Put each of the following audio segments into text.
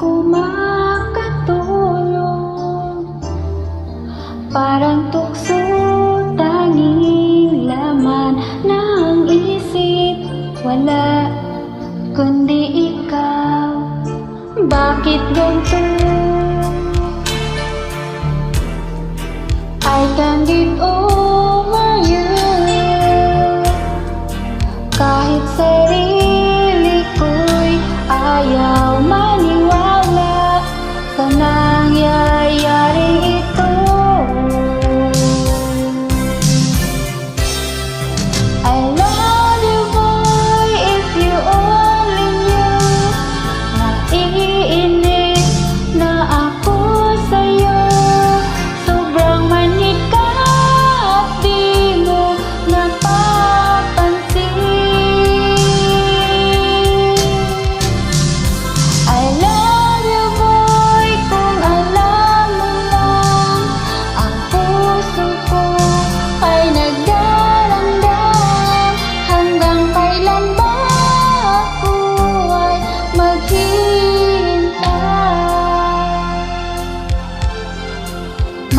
Ako makatulog Parang tukso tanging laman ng isip. Wala kundi ikaw. Bakit ganito? I can't get over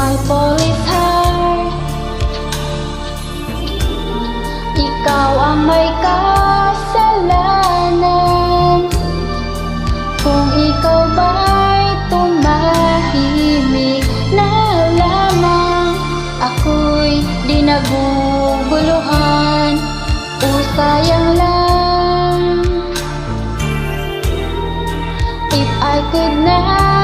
My police heart Ikaw ang may kasalanan. Kung ikaw ba'y tumahimik na lamang Ako'y di naguguluhan. O sayang lang. If I could not